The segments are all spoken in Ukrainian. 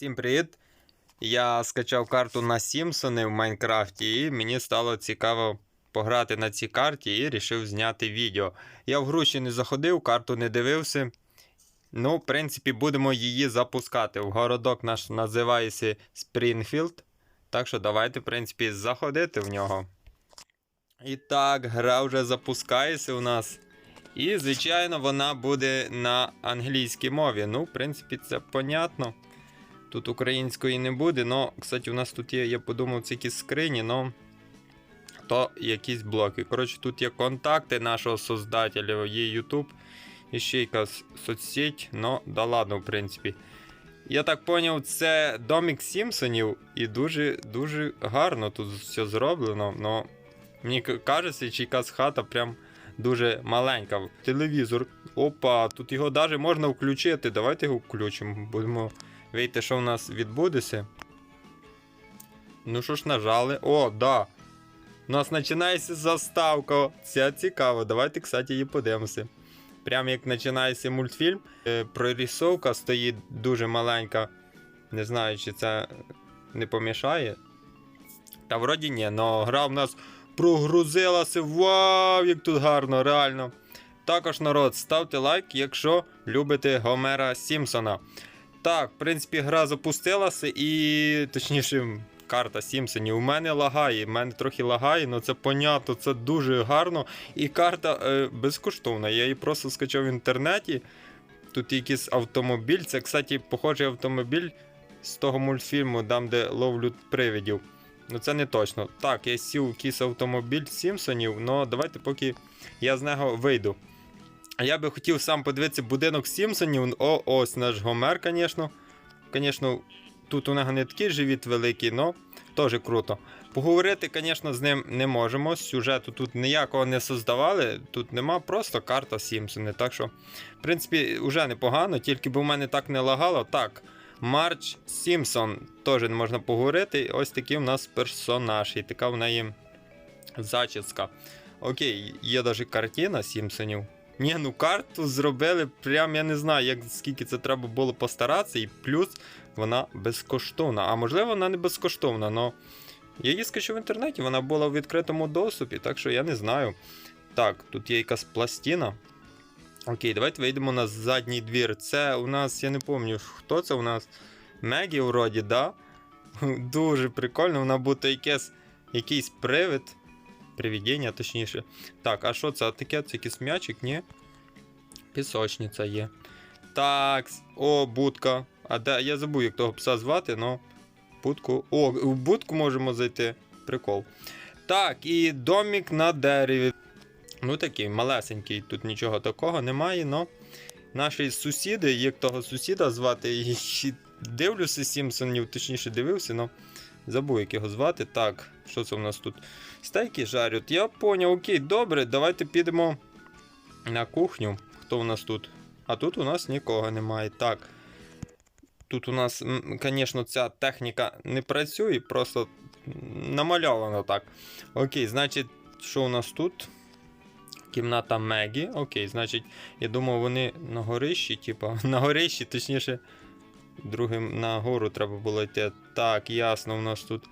Всім привіт! Я скачав карту на Сімпсони в Майнкрафті, і мені стало цікаво пограти на цій карті і вирішив зняти відео. Я в гру ще не заходив, карту не дивився. Ну, в принципі, будемо її запускати. В городок наш називається Спрінфілд. Так що давайте, в принципі, заходити в нього. І так, гра вже запускається у нас. І, звичайно, вона буде на англійській мові. Ну, в принципі, це понятно. Тут української не буде, но, кстати, у нас тут є, я подумав, це якісь скрині, но то якісь блоки. Коротше, тут є контакти нашого создателя, є YouTube і ще якась соцсеть, но да ладно, в принципі. Я так поняв, це домик Сімпсонів, і дуже дуже гарно тут все зроблено. Но мені кажеться, чи якась хата прям дуже маленька. Телевізор. Опа, тут його навіть можна включити. Давайте його включимо. Будемо Вийти, що в нас відбудеться. Ну що ж, нажали. О, да. У нас починається заставка. Це цікаво. Давайте, кстати, її подивимося. Прям як починається мультфільм, е, прорисовка стоїть дуже маленька. Не знаю, чи це не помішає. Та вроді ні, але гра в нас прогрузилася. Вау, як тут гарно, реально. Також, народ, ставте лайк, якщо любите Гомера Сімпсона. Так, в принципі, гра запустилася і. Точніше, карта Сімпсонів. У мене лагає, у мене трохи лагає, але це понятно, це дуже гарно. І карта е, безкоштовна. Я її просто скачав в інтернеті. Тут якийсь автомобіль. Це, кстати, похожий автомобіль з того мультфільму, там, де ловлють привидів. Ну це не точно. Так, я сів в якийсь автомобіль Сімпсонів, але давайте поки я з нього вийду. Я би хотів сам подивитися будинок Сімпсонів. О, ось наш Гомер, звісно. Звісно, тут у нього не такий живіт великий, але теж круто. Поговорити, звісно, з ним не можемо. Сюжету тут ніякого не создавали. Тут нема просто карта Сімпсони. Так що, в принципі, вже непогано, тільки б у мене так не лагало. Так, Марч Сімпсон теж можна поговорити. Ось такий у нас персонаж. І така в неї зачіска. Окей, є навіть картина Сімпсонів. Ні, ну карту зробили, прям я не знаю, як скільки це треба було постаратися, і плюс вона безкоштовна. А можливо, вона не безкоштовна, але я її скачу в інтернеті, вона була в відкритому доступі, так що я не знаю. Так, тут є якась пластина. Окей, давайте вийдемо на задній двір. Це у нас, я не пам'ятаю, хто це у нас? Мегі, вроді, да? Дуже прикольно, вона буде якесь, якийсь привид. Привідіння, точніше. Так, а що це таке? Це якийсь м'ячик, ні? Пісочниця є. Так, о, будка. А де я забув, як того пса звати, но. Будку. О, в будку можемо зайти. Прикол. Так, і домик на дереві. Ну такий малесенький, тут нічого такого немає, но. Наші сусіди, як того сусіда звати, дивлюся Сімпсонів, точніше дивився, но забув, як його звати. Так, що це у нас тут? Стейки жарять. Я поняв, окей, добре, давайте підемо на кухню. Хто у нас тут? А тут у нас нікого немає. Так. Тут у нас, звісно, ця техніка не працює, просто намальовано так. Окей, значить, що у нас тут? Кімната Мегі. Окей, значить, я думав, вони на горищі, типа, на горищі, точніше, другим на гору треба було йти. Так, ясно, у нас тут.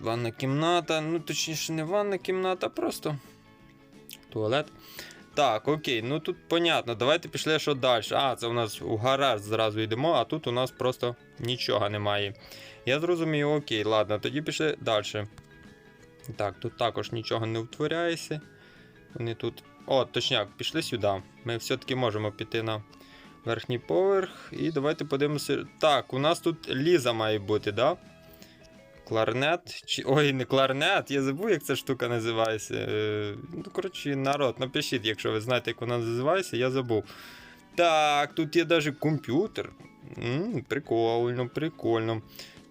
Ванна кімната, ну точніше не ванна кімната, а просто туалет. Так, окей, ну тут понятно. Давайте пішли що далі. А, це у нас у гараж зразу йдемо, а тут у нас просто нічого немає. Я зрозумів, окей, ладно, тоді пішли далі. Так, тут також нічого не утворяється. Вони тут. О, точняк, пішли сюди. Ми все-таки можемо піти на верхній поверх. І давайте подивимося. Так, у нас тут ліза має бути, да? Кларнет. Чи... Ой, не кларнет, я забув, як ця штука називається. Е, Ну, коротше, народ, напишіть, якщо ви знаєте, як вона називається, я забув. Так, тут є навіть комп'ютер. Прикольно, прикольно.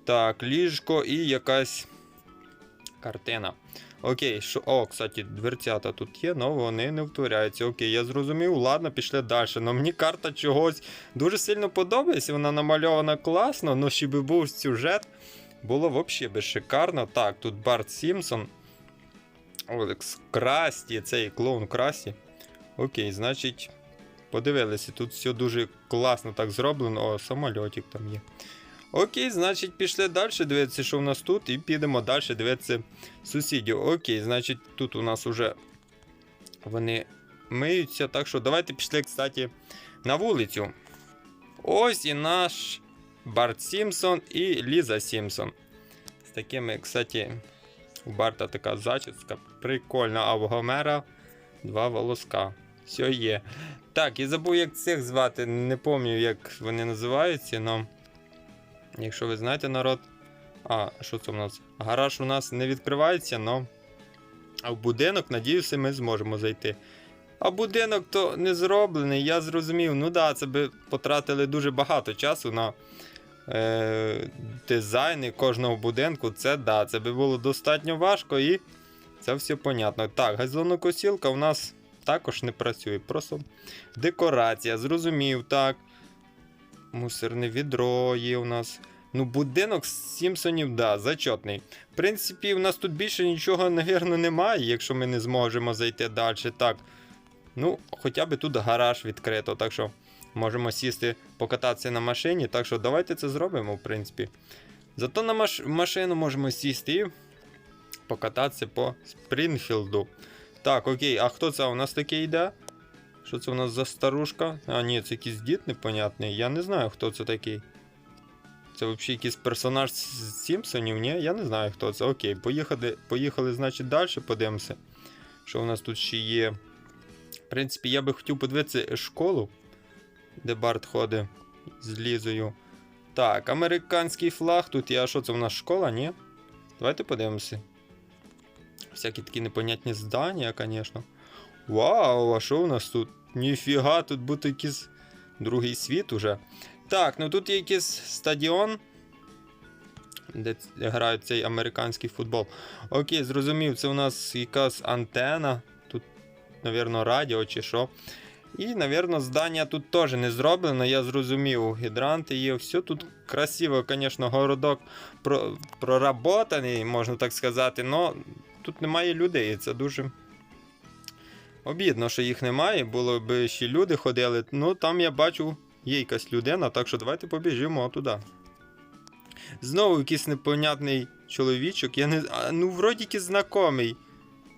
Так, ліжко і якась картина. Окей, що. О, кстати, дверцята тут є, але вони не втворяються. Окей, я зрозумів, ладно, пішли далі. Ну мені карта чогось дуже сильно подобається, вона намальована класно, але ще би був сюжет. Було взагалі би шикарно. Так, тут Барт Сімпсон. Олекс Красті, цей клоун Красті. Окей, значить. подивилися. Тут все дуже класно так зроблено. О, самольотик там є. Окей, значить, пішли далі дивитися, що в нас тут, і підемо далі дивитися сусідів. Окей, значить, тут у нас уже вони миються. Так що давайте пішли, кстати, на вулицю. Ось і наш Барт Сімпсон і Ліза Сімпсон. З такими, кстати, у Барта така зачіска. Прикольна, а у Гомера два волоска. Все є. Так, і забув, як цих звати. Не пам'ятаю, як вони називаються, але. Якщо ви знаєте народ. А, що це у нас? Гараж у нас не відкривається, але. В будинок, надіюся, ми зможемо зайти. А будинок то не зроблений, я зрозумів. Ну да, це би потратили дуже багато часу на е, дизайни кожного будинку. Це да, це би було достатньо важко і це все понятно. Так, газонокосілка у нас також не працює. Просто декорація, зрозумів, так. Мусорне відро є у нас. Ну, будинок з Сімпсонів, да, зачетний. В принципі, у нас тут більше нічого, навірно, немає, якщо ми не зможемо зайти далі. Так. Ну, хоча б тут гараж відкрито, так що можемо сісти, покататися на машині. Так що давайте це зробимо, в принципі. Зато на маш... машину можемо сісти і покататися по Спрінфілду. Так, окей, а хто це у нас такий йде? Що це у нас за старушка? А, ні, це якийсь дід непонятний. Я не знаю, хто це такий. Це взагалі якийсь персонаж з Сімпсонів, ні? Я не знаю, хто це. Окей, поїхали, поїхали значить, далі подивимося. Що у нас тут ще є? В принципі, я би хотів подивитися школу, де Барт ходить з Лізою. Так, американський флаг тут. А що це у нас школа, ні? Давайте подивимося. Всякі такі непонятні здання, звісно. Вау, а що у нас тут? Ніфіга, тут буде якийсь другий світ уже. Так, ну тут є якийсь стадіон, де грають цей американський футбол. Окей, зрозумів, це у нас якась антена. Тут, напевно, радіо чи що. І, напевно, здання тут теж не зроблено, я зрозумів. Гідранти є, все тут красиво, звісно, городок про, проработаний, можна так сказати, але тут немає людей. Це дуже обідно, що їх немає. Було б ще люди ходили. Ну, там я бачу, є якась людина, так що давайте побіжимо туди. Знову якийсь непонятний чоловічок. Я не. а, Ну, вроді якийсь знайомий.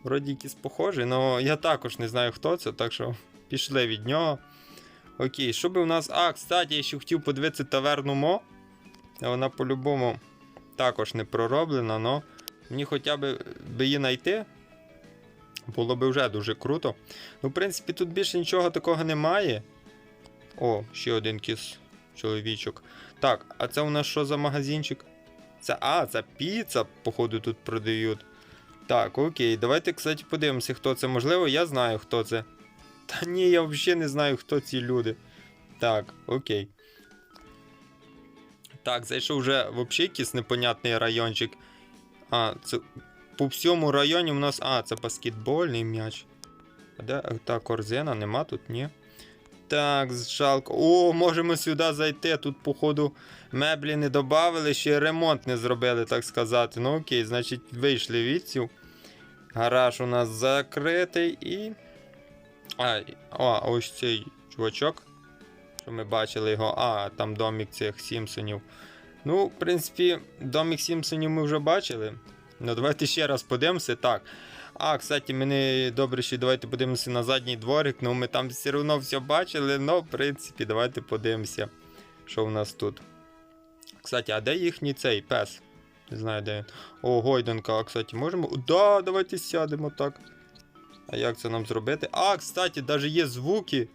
Вроді якийсь похожий, але я також не знаю, хто це, так що пішли від нього. Окей, що би у нас. А, кстати, я ще хотів подивитися таверну Мо. Вона по-любому також не пророблена, але мені хоча б би її знайти. Було б вже дуже круто. Ну, в принципі, тут більше нічого такого немає. О, ще один кіс чоловічок. Так, а це у нас що за магазинчик? Це, а, це піца, походу, тут продають. Так, окей, давайте, кстати, подивимося, хто це. Можливо, я знаю, хто це. Та ні, я взагалі не знаю, хто ці люди. Так, окей. Так, зайшов вже взагалі якийсь непонятний райончик. А, це по всьому районі у нас. А, це баскетбольний м'яч. А де та корзина? Нема тут, ні. Так, жалко. О, можемо сюди зайти. Тут, походу, меблі не додали, ще ремонт не зробили, так сказати. Ну окей, значить, вийшли відсів. Гараж у нас закритий і. А, о, ось цей чувачок. Що ми бачили його. А, там домік цих Сімпсонів. Ну, в принципі, домік Сімпсонів ми вже бачили. Ну, давайте ще раз подивимося. Так. А, кстати, мені добре, що давайте подивимося на задній дворик. Ну, ми там все одно все бачили, але, в принципі, давайте подивимося, що в нас тут. Кстати, а де їхній цей пес? Не знаю, де він. О, гойдонка, а, кстати, можемо. Да, давайте сядемо так. А як це нам зробити? А, кстати, навіть є звуки.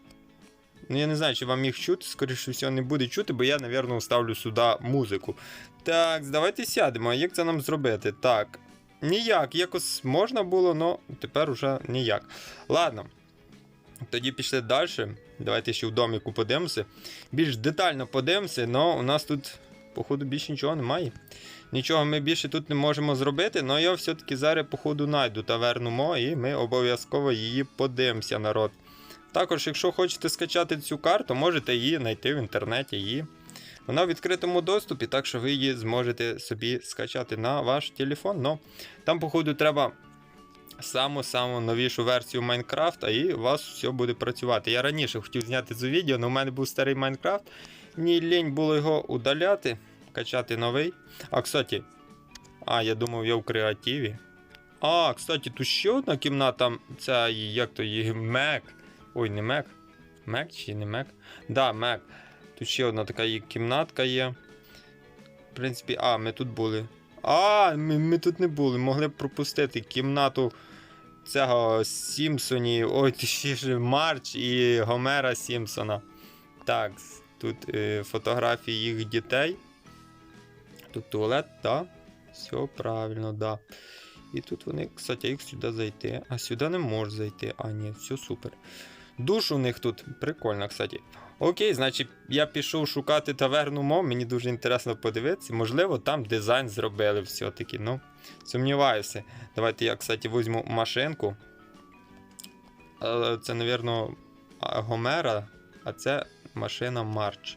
Ну, я не знаю, чи вам їх чути, скоріше всього, не буде чути, бо я, напевно, ставлю сюди музику. Так, давайте сядемо. Як це нам зробити? Так. Ніяк, якось можна було, але тепер уже ніяк. Ладно. Тоді пішли далі. Давайте ще в доміку подивимося. Більш детально подивимося, але у нас тут, походу, більше нічого немає. Нічого ми більше тут не можемо зробити, але я все-таки зараз, походу, знайду таверну Мо, і ми обов'язково її подивимося, народ. Також, якщо хочете скачати цю карту, можете її знайти в інтернеті. Її. Вона в відкритому доступі, так що ви її зможете собі скачати на ваш телефон. Но там, походу, треба саму-саму новішу версію Майнкрафта, і у вас все буде працювати. Я раніше хотів зняти це відео, але у мене був старий Майнкрафт. Мені лінь було його удаляти, качати новий. А, кстати, а, я думав, я в креативі. А, кстати, тут ще одна кімната, ця, як то її, Мек. Ой, не Мек. Мек чи не Мек? Да, Мек. Тут ще одна така кімнатка є. В принципі, а, ми тут були. А, ми, ми тут не були. Могли б пропустити кімнату цього Сімпсоні. Ой, точніше, Марч і Гомера Сімпсона. Так, тут е, фотографії їх дітей. Тут туалет, так. Да? Все правильно, да. І тут вони, кстати, їх сюди зайти. А сюди не можеш зайти. А, ні, все супер. Душ у них тут прикольно, кстати. Окей, значить, я пішов шукати таверну мов, мені дуже інтересно подивитися. Можливо, там дизайн зробили все-таки. Ну, сумніваюся. Давайте я, кстати, візьму машинку. Е, Це, напевно, Гомера, а це машина Марч.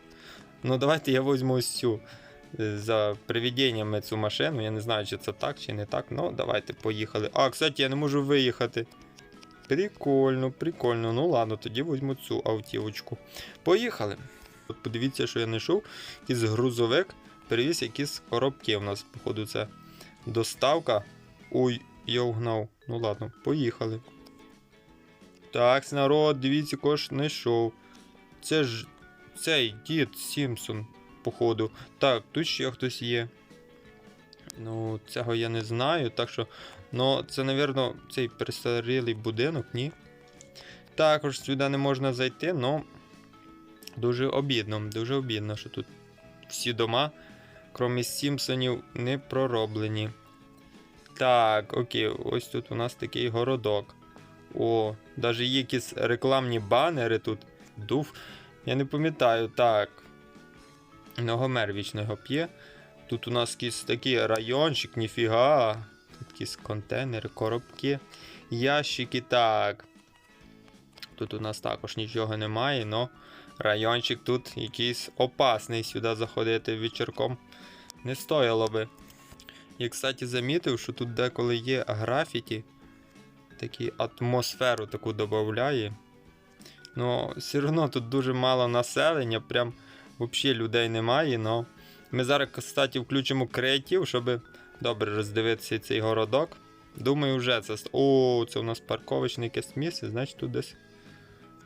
Ну, давайте я візьму ось цю е, за привідіннями цю машину. Я не знаю, чи це так, чи не так. Ну, давайте поїхали. А, кстати, я не можу виїхати. Прикольно, прикольно. Ну ладно, тоді візьму цю автівочку. Поїхали. От подивіться, що я знайшов. Якийсь грузовик перевіз якісь коробки. У нас, походу, це доставка. Ой, я угнав. Ну ладно, поїхали. Так, народ, дивіться, кож знайшов. Це ж цей дід Сімпсон, походу. Так, тут ще хтось є. Ну, цього я не знаю, так що. Ну, це, напевно, цей перестарілий будинок, ні. Також сюди не можна зайти, але дуже обідно, дуже обідно, що тут всі дома, крім Сімпсонів, не пророблені. Так, окей, ось тут у нас такий городок. О, навіть є якісь рекламні банери тут. Дув. Я не пам'ятаю, так. Ногомер вічно його п'є. Тут у нас якийсь такий райончик, ніфіга. Якісь контейнери, коробки, ящики, так. Тут у нас також нічого немає, але райончик тут якийсь опасний сюди заходити вечірком. Не стояло би. Я, кстати, замітив, що тут деколи є графіті, такі атмосферу таку додає. Ну, все одно тут дуже мало населення, прям взагалі людей немає. Но ми зараз, кстати, включимо креатив, щоб добре роздивитися цей городок. Думаю, вже це. О, це у нас парковочне якесь місце, значить тут десь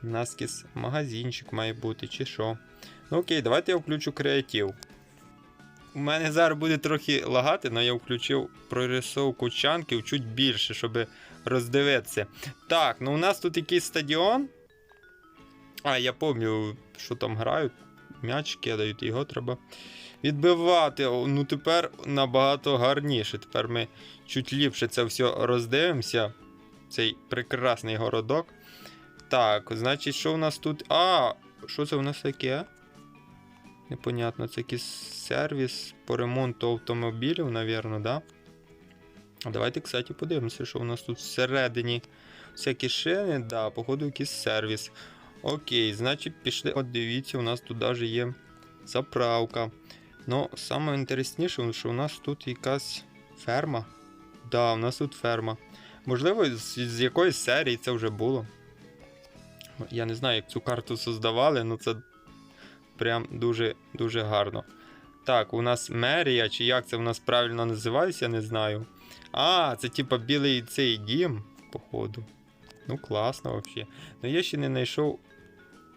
у нас якийсь магазинчик має бути, чи що. Ну окей, давайте я включу креатив. У мене зараз буде трохи лагати, але я включив прорисовку чанків чуть більше, щоб роздивитися. Так, ну у нас тут якийсь стадіон. А, я пам'ятаю, що там грають. М'яч кидають, його треба відбивати. Ну тепер набагато гарніше. Тепер ми чуть ліпше це все роздивимося. Цей прекрасний городок. Так, значить, що в нас тут. А, що це в нас таке? Непонятно, це якийсь сервіс по ремонту автомобілів, напевно, да? Давайте, кстати, подивимося, що у нас тут всередині. Всякі шини, да, походу, якийсь сервіс. Окей, значить, пішли. От дивіться, у нас тут навіть є заправка. Ну, саме що у нас тут якась ферма. Да, у нас тут ферма. Можливо, з, з якоїсь серії це вже було. Я не знаю, як цю карту создавали, але це прям дуже-дуже гарно. Так, у нас мерія, чи як це у нас правильно називається, я не знаю. А, це типа білий цей дім, походу. Ну, класно взагалі. Ну я ще не знайшов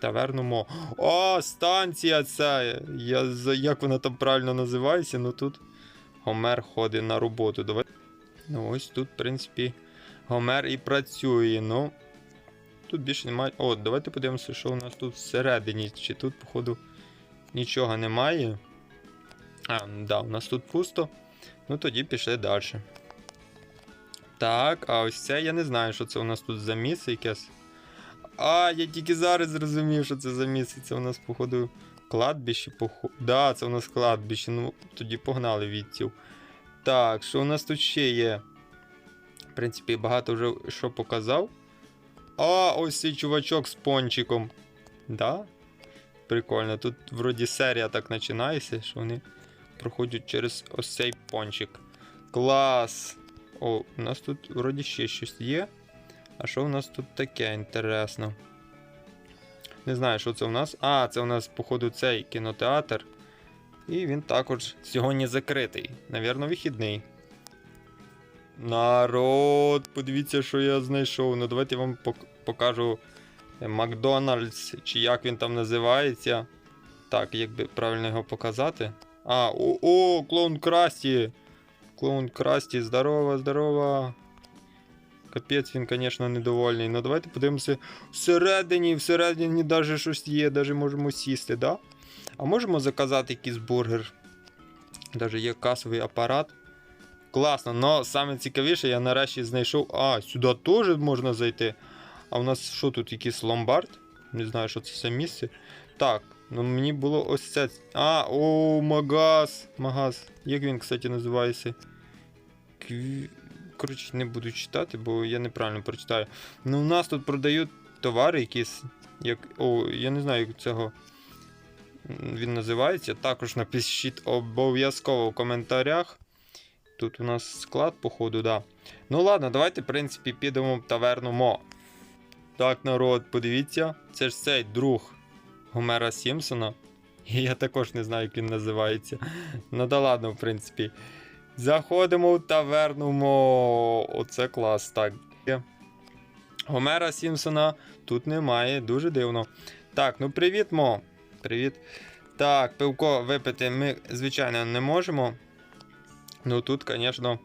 таверну мо. О, станція ця! Я, як вона там правильно називається, ну тут Гомер ходить на роботу. Давай. Ну, ось тут, в принципі, Гомер і працює. Ну. Тут більше немає. О, давайте подивимося, що у нас тут всередині. Чи тут, походу, нічого немає. А, да, у нас тут пусто. Ну тоді пішли далі. Так, а ось це я не знаю, що це у нас тут за місце якесь. А, я тільки зараз зрозумів, що це за місце. Це у нас, походу, кладбище. Похо... Да, це у нас кладбище. Ну, тоді погнали відтів. Так, що у нас тут ще є? В принципі, багато вже що показав. А, ось цей чувачок з пончиком. Да? Прикольно. Тут вроді серія так починається, що вони проходять через ось цей пончик. Клас! О, у нас тут вроді ще щось є. А що у нас тут таке інтересно? Не знаю, що це у нас. А, це у нас, походу, цей кінотеатр. І він також сьогодні закритий. Навірно, вихідний. Народ, подивіться, що я знайшов. Ну, давайте я вам покажу е, Макдональдс, чи як він там називається. Так, як би правильно його показати. А, о, о клоун Красті! Клоун Красті, здорово, здорово. Капець, він, звісно, недовольний. Ну давайте подивимося. Всередині, всередині навіть щось є, навіть можемо сісти, да? А можемо заказати якийсь бургер. Даже є касовий апарат. Класно, но саме цікавіше, я нарешті знайшов. А, сюди теж можна зайти. А у нас що тут, якийсь ломбард? Не знаю, що це за місце. Так, ну мені було ось це. А, о, магаз. Магаз. Як він, кстати, називається? Кві... Коротше, не буду читати, бо я неправильно прочитаю. Ну, у нас тут продають товари якісь. Як... О, я не знаю, як цього він називається. Також напишіть обов'язково в коментарях. Тут у нас склад, походу, да. Ну ладно, давайте, в принципі, підемо в таверну Мо. Так, народ, подивіться, це ж цей друг Гомера Сімпсона. Я також не знаю, як він називається. Ну да ладно, в принципі. Заходимо в таверну. Оце клас, так. Гомера Сімпсона тут немає, дуже дивно. Так, ну привіт, Мо. Привіт. Так, пивко випити ми, звичайно, не можемо. Ну тут, звісно,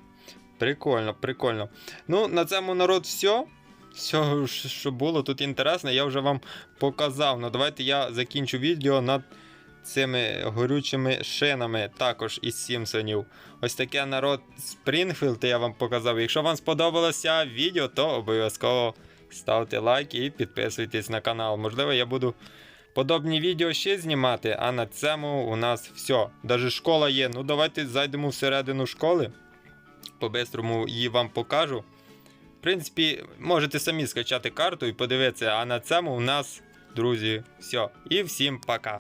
прикольно, прикольно. Ну, на цьому народ все. Все, що було тут інтересно, я вже вам показав. Ну, давайте я закінчу відео над цими горючими шинами, також із Сімпсонів. Ось таке народ Спрінгфілд я вам показав. Якщо вам сподобалося відео, то обов'язково ставте лайк і підписуйтесь на канал. Можливо, я буду подобні відео ще знімати, а на цьому у нас все. Даже школа є. Ну давайте зайдемо всередину школи. По-бистрому її вам покажу. В принципі, можете самі скачати карту і подивитися, а на цьому у нас, друзі, все. І всім пока.